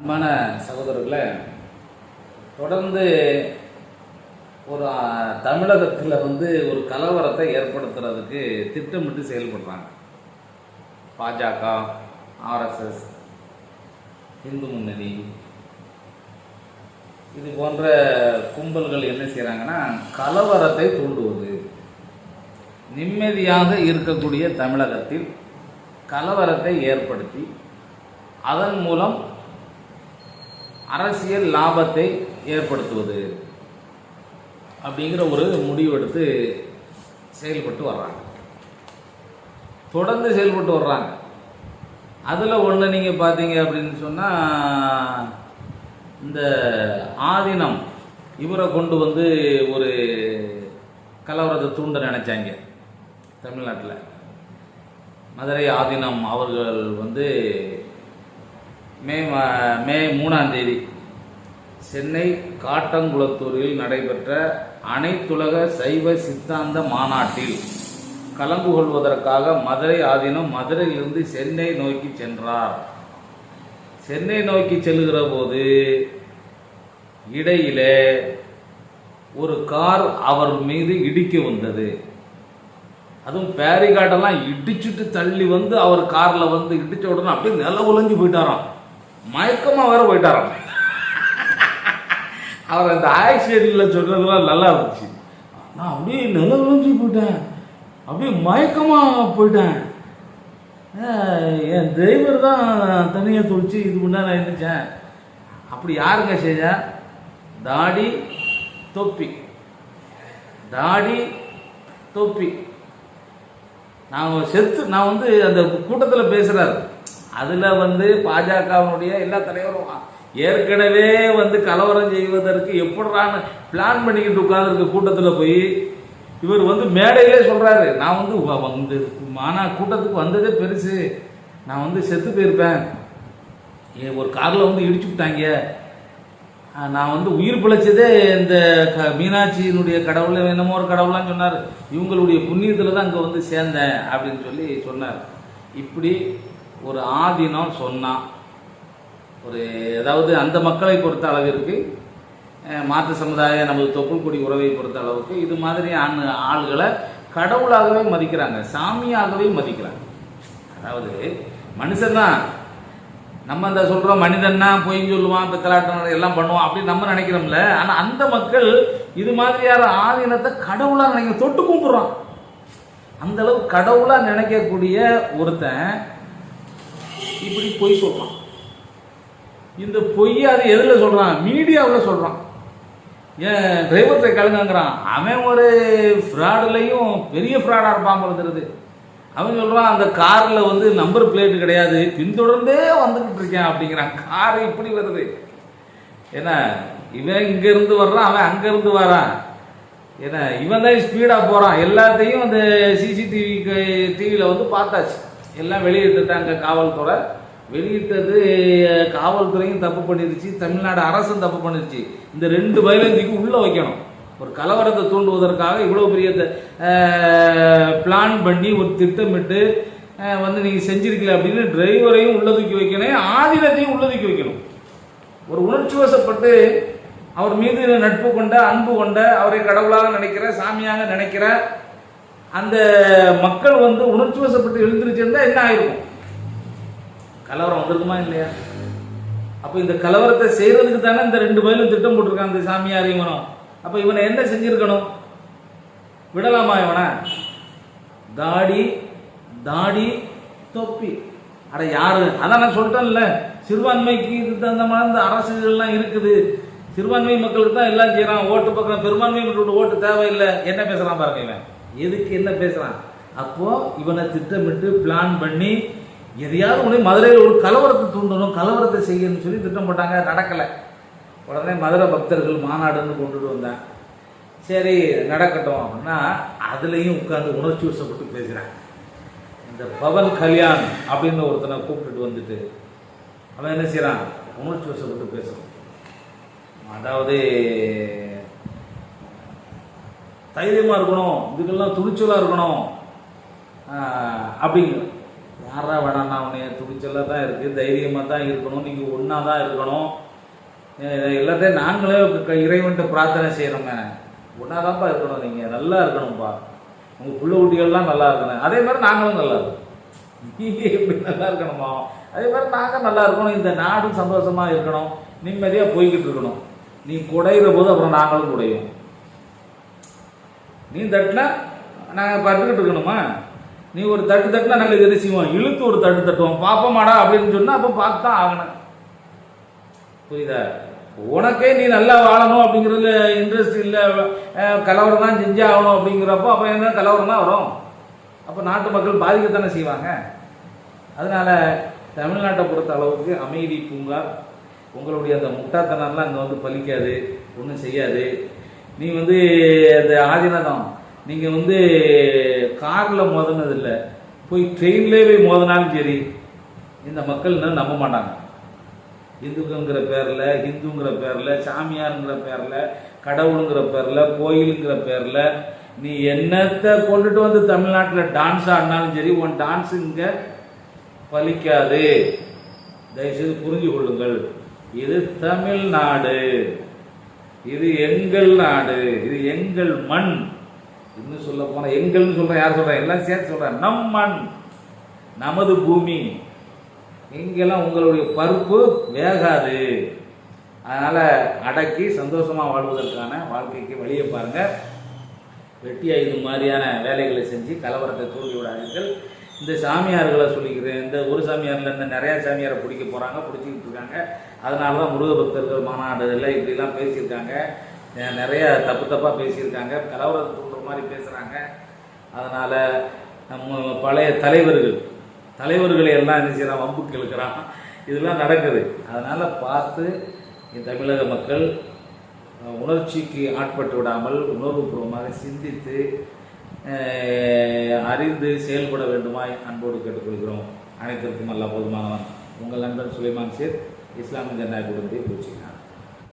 அன்பான சகோதரர்களை தொடர்ந்து ஒரு தமிழகத்தில் வந்து ஒரு கலவரத்தை ஏற்படுத்துறதுக்கு திட்டமிட்டு செயல்படுறாங்க. பாஜக ஆர்எஸ்எஸ் இந்து முன்னணி இது போன்ற கும்பல்கள் என்ன செய்கிறாங்கன்னா கலவரத்தை தூண்டுவது. நிம்மதியாக இருக்கக்கூடிய தமிழகத்தில் கலவரத்தை ஏற்படுத்தி அதன் மூலம் அரசியல் லாபத்தை ஏற்படுத்துவது அப்படிங்கிற ஒரு முடிவெடுத்து செயல்பட்டு வர்றாங்க. தொடர்ந்து செயல்பட்டு வர்றாங்க. அதில் ஒன்று நீங்கள் பார்த்தீங்க அப்படின்னு சொன்னால் இந்த ஆதீனம் இவரை கொண்டு வந்து ஒரு கலவரத்தை தூண்ட நினச்சாங்க தமிழ்நாட்டில். மதுரை ஆதீனம் அவர்கள் வந்து மே மே மூணாம் தேதி சென்னை காட்டங்குளத்தூரில் நடைபெற்ற அனைத்துலக சைவ சித்தாந்த மாநாட்டில் கலந்து கொள்வதற்காக மதுரை ஆதீனம் மதுரையிலிருந்து சென்னை நோக்கி சென்றார். சென்னை நோக்கி செல்கிற போது இடையிலே ஒரு கார் அவர் மீது இடிக்க வந்தது. அதுவும் பேரிகாட்டெல்லாம் இடிச்சுட்டு தள்ளி வந்து அவர் காரில் வந்து இடிச்ச உடனே அப்படியே நில உலஞ்சு போயிட்டாராம். மயக்கமா வேற போயிட்டாராம். அவர் அந்த ஆக்சிடென்ட்ல சொன்னதெல்லாம் நல்லா இருந்துச்சு. நான் அப்படியே நில விழுந்து போயிட்டேன். அப்படியே மயக்கமா போயிட்டேன். என் டிரைவர் தான் தனியாக துடிச்சு இது பண்ண நான் இருந்துச்சேன் அப்படி யாருங்க செஞ்சா தாடி தொப்பி. தாடி தொப்பி. நான் செத்து நான் வந்து அந்த கூட்டத்தில் பேசுறாரு. அதில் வந்து பாஜகவினுடைய எல்லா தலைவரும் ஏற்கனவே வந்து கலவரம் செய்வதற்கு எப்படிறான்னு பிளான் பண்ணிக்கிட்டு உட்காந்துருக்க கூட்டத்தில் போய் இவர் வந்து மேடையிலே சொல்கிறாரு நான் வந்து வந்து மானா கூட்டத்துக்கு வந்ததே பெருசு. நான் வந்து செத்து போயிருப்பேன். ஒரு காரில் வந்து இடிச்சு விட்டாங்க. நான் வந்து உயிர் பிழைச்சதே இந்த க மீனாட்சியினுடைய கடவுள் என்னமோ ஒரு கடவுள்லாம் சொன்னார். இவங்களுடைய புண்ணியத்தில் தான் அங்கே வந்து சேர்ந்தேன் அப்படின்னு சொல்லி சொன்னார். இப்படி ஒரு ஆதீனம் சொன்னா ஒரு ஏதாவது அந்த மக்களை பொறுத்த அளவிற்கு மாற்று சமுதாய நமது தொப்புள்குடி உறவை பொறுத்த அளவுக்கு இது மாதிரி ஆண் ஆள்களை கடவுளாகவே மதிக்கிறாங்க சாமியாகவே மதிக்கிறாங்க. அதாவது மனுஷன்தான் நம்ம அந்த சொல்றோம் மனிதன்னா பொய் சொல்லுவான் பித்தலாட்டம் எல்லாம் பண்ணுவான் அப்படின்னு நம்ம நினைக்கிறோம்ல ஆனால் அந்த மக்கள் இது மாதிரியான ஆதீனத்தை கடவுளாக நினைக்க தொட்டு கும்பிட்றான். அந்த கடவுளாக நினைக்கக்கூடிய ஒருத்தன் இப்படி பொய் சொல்கிறான் இந்த பொய்யை அது எதில் சொல்கிறான் மீடியாவில் சொல்கிறான் ஏன் டிரைவர்கிட்ட கலங்குங்கிறான் அவன் ஒரு ஃப்ராடுலையும் பெரிய ஃப்ராடாக இருப்பான் போல அவன் சொல்கிறான் அந்த காரில் வந்து நம்பர் பிளேட்டு கிடையாது. பின்தொடர்ந்தே வந்துக்கிட்டு இருக்கேன் அப்படிங்கிறான். கார் இப்படி வருது. ஏன்னா இவன் இங்கேருந்து வர்றான் அவன் அங்கேருந்து வரான். ஏன்னா இவன் தான் ஸ்பீடாக போகிறான் எல்லாத்தையும் அந்த சிசிடிவி டிவியில் வந்து பார்த்தாச்சு. எல்லாம் வெளியிட்டுட்டாங்க காவல்துறை. வெளியிட்டது காவல்துறையும் தப்பு பண்ணிருச்சு தமிழ்நாடு அரசும் தப்பு பண்ணிருச்சு. இந்த ரெண்டு வயலஞ்சிக்கு உள்ளே வைக்கணும். ஒரு கலவரத்தை தூண்டுவதற்காக இவ்வளோ பெரிய பிளான் பண்ணி ஒரு திட்டமிட்டு வந்து நீங்கள் செஞ்சிருக்கல அப்படின்னு டிரைவரையும் உள்ள தூக்கி வைக்கணும் ஆதீனத்தையும் உள்ள தூக்கி வைக்கணும். ஒரு உணர்ச்சி வசப்பட்டு அவர் மீது நட்பு கொண்ட அன்பு கொண்ட அவரை கடவுளாக நினைக்கிற சாமியாக நினைக்கிற அந்த மக்கள் வந்து உணர்ச்சி வசப்பட்டு எழுந்திருச்சிருந்தா என்ன ஆயிருக்கும் கலவரம் வந்திருக்குமா இல்லையா? அப்போ இந்த கலவரத்தை செய்யறதுக்கு தானே இந்த ரெண்டு பயிலும் திட்டம் போட்டிருக்கான் இந்த சாமியார் இவனும் அப்போ இவனை என்ன செஞ்சிருக்கணும்? விடலாமா இவனை? தாடி தாடி தொப்பி. அட யாரு? அதான் நான் சொல்லிட்டேன்ல சிறுபான்மைக்கு இது தகுந்த மாதிரி இந்த அரசுகள்லாம் இருக்குது. சிறுபான்மை மக்களுக்கு தான் எல்லாம் செய்யறான் ஓட்டு பக்கம் பெரும்பான்மை மக்களோட ஓட்டு தேவையில்லை. என்ன பேசுறான் பாருங்க இவன். எதுக்கு என்ன பேசுறான்? அப்போ இவனை திட்டமிட்டு பிளான் பண்ணி எதையாவது ஒன்று மதுரையில் ஒரு கலவரத்தை தூண்டணும் கலவரத்தை செய்யணும்னு சொல்லி திட்டம் போட்டாங்க. நடக்கலை. உடனே மதுரை பக்தர்கள் மாநாடுன்னு கொண்டுட்டு வந்தேன் சரி நடக்கட்டும் அப்படின்னா அதுலேயும் உட்காந்து உணர்ச்சி வசப்பட்டு பேசுகிறேன் இந்த பவன் கல்யாண் அப்படின்னு ஒருத்தனை கூப்பிட்டுட்டு வந்துட்டு அவன் என்ன செய்கிறான் உணர்ச்சி வசப்பட்டு பேசுகிறான் அதாவது தைரியமாக இருக்கணும். இதுக்கெல்லாம் துணிச்சலாக இருக்கணும். அப்படிங்கிற. யாரா வேணாண்ணா உன்னைய துணிச்சலாக தான் இருக்குது தைரியமாக தான் இருக்கணும். நீங்கள் ஒன்றா தான் இருக்கணும். எல்லாத்தையும் நாங்களே க- பிரார்த்தனை செய்கிறோங்க ஒன்றா தான்ப்பா இருக்கணும் நீங்கள் நல்லா இருக்கணும்ப்பா உங்கள் பிள்ளை குட்டிகள்லாம் நல்லா இருக்கணும். அதே மாதிரி நாங்களும் நல்லா இருக்கணும். நீங்கள் எப்படி நல்லா இருக்கணுமா? அதே மாதிரி நாங்கள் நல்லா இருக்கணும். இந்த நாடும் சந்தோஷமாக இருக்கணும். நிம்மதியாக போய்கிட்டு இருக்கணும். நீ குடையிற போது அப்புறம் நாங்களும் குடையும் நீ தட்டினா நாங்கள் பட்டுக்கிட்டு இருக்கணுமா நீ ஒரு தட்டு தட்டினா நாங்கள் எது செய்வோம்? இழுத்து ஒரு தட்டு தட்டுவோம். பார்ப்போமாடா அப்படின்னு சொன்னால் அப்போ பார்த்து தான் ஆகணும். புரியுதா? உனக்கே நீ நல்லா வாழணும் அப்படிங்கிறதுல இன்ட்ரெஸ்ட் இல்லை. கலவரம் தான் செஞ்சே ஆகணும் அப்படிங்கிறப்போ அப்போ என்ன கலவரம் தான் வரும்? அப்போ நாட்டு மக்கள் பாதிக்கத்தானே செய்வாங்க? அதனால தமிழ்நாட்டை பொறுத்த அளவுக்கு அமைதி பூங்கா. உங்களுடைய அந்த முட்டாத்தனம்லாம் இங்கே வந்து பலிக்காது ஒன்றும் செய்யாது. நீ வந்து அந்த ஆதினதம் நீங்கள் வந்து காரில் மோதினது இல்லை போய் ட்ரெயின்லேயே போய் மோதினாலும் சரி இந்த மக்கள் இன்னும் நம்ப மாட்டாங்க. இந்துக்குங்கிற பேரில் ஹிந்துங்கிற பேரில் சாமியாருங்கிற பேரில் கடவுளுங்கிற பேரில் கோயிலுங்கிற பேரில் நீ என்னத்தை கொண்டுட்டு வந்து தமிழ்நாட்டில் டான்ஸ் ஆடினாலும் சரி உன் டான்ஸ் இங்கே பலிக்காது. தயவுசெய்து புரிஞ்சு கொள்ளுங்கள் இது தமிழ்நாடு. இது எங்கள் நாடு இது எங்கள் மண். இன்னும் சொல்ல போனால் எங்கள்னு சொல்கிறேன் யார் சொல்கிறேன் எல்லாம் சேர்த்து சொல்கிறேன் நம் மண் நமது பூமி. இங்கெல்லாம் உங்களுடைய பருப்பு வேகாது. அதனால் அடக்கி சந்தோஷமாக வாழ்வதற்கான வாழ்க்கைக்கு வழியை பாருங்கள் வெட்டியாக இது மாதிரியான வேலைகளை செஞ்சு கலவரத்தை தூண்டி விடாதீர்கள். இந்த சாமியார்களை சொல்லிக்கிறேன். இந்த ஒரு சாமியாரில் இருந்து நிறையா சாமியாரை பிடிக்க போகிறாங்க பிடிச்சிக்கிட்டு இருக்காங்க. அதனால தான் முருக பக்தர்கள் மாநாடுகளில் இப்படிலாம் பேசியிருக்காங்க. நிறைய தப்பு தப்பாக பேசியிருக்காங்க. கலவரத்தை தூண்டுற மாதிரி பேசுகிறாங்க அதனால் நம்ம பழைய தலைவர்கள் தலைவர்களை எல்லாம் என்ன செய்கிறான் வம்புக்கு இழுக்கிறான் இதெல்லாம் நடக்குது. அதனால் பார்த்து தமிழக மக்கள் உணர்ச்சிக்கு ஆட்பட்டு விடாமல் உணர்வுபூர்வமாக சிந்தித்து அறிந்து செயல்பட வேண்டுமாய் அன்போடு கேட்டுக்கொள்கிறோம். அனைத்திற்கும் அல்ல போதுமானவன். உங்கள் நண்பன் சுலைமான் சேர் இஸ்லாமிய ஜனநாயக குடும்பத்தை பூச்சினார்